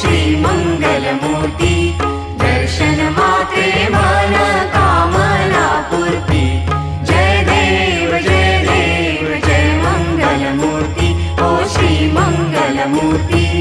श्री मंगलमूर्ति दर्शन मात्र श्रीमङ्गलमूर्ति कामना मनकामनापूर्ति जय देव जय देव, जय मङ्गलमूर्ति, ओ श्रीमङ्गलमूर्ति।